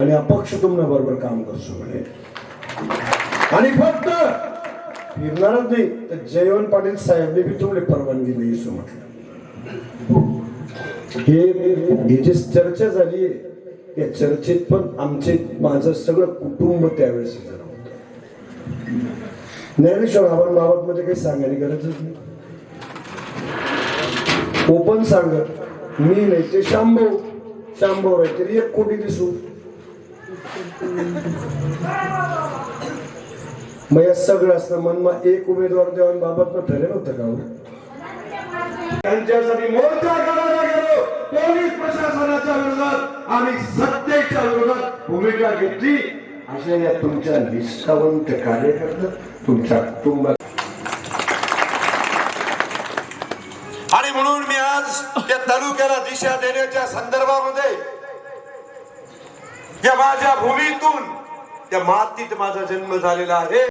आणि अपक्ष तुमना बरोबर काम करसो म्हणे. आणि फक्त फिरणारच नाही तर जयवंत पाटील साहेबने बी तुम्हाला परवानगी नाही असं म्हटलं. हे जी चर्चा झाली या चर्चेत पण आमचे माझं सगळं कुटुंब त्यावेळेस ज्ञानेश्वर आव्हान बाबत मध्ये काही सांगायची गरजच नाही. ओपन सांगत मी नाही ते शांभव शांभव आहे तरी एक कोटी दिसू. मग या सगळं असतं मनमा एक उमेदवार देऊन बाबत ठरेल होतं का हो? त्यांच्यासाठी मोर्चा करायला गेलो पोलीस प्रशासनाच्या विरोधात आम्ही सत्तेच्या विरोधात भूमिका घेतली अशा या तुमच्या निष्ठावंत कार्यकर्ता तुमच्या कुटुंबात आणि म्हणून मी आज त्या तालुक्याला दिशा देण्याच्या संदर्भामध्ये या माझ्या भूमीतून त्या मातीत माझा जन्म झालेला आहे.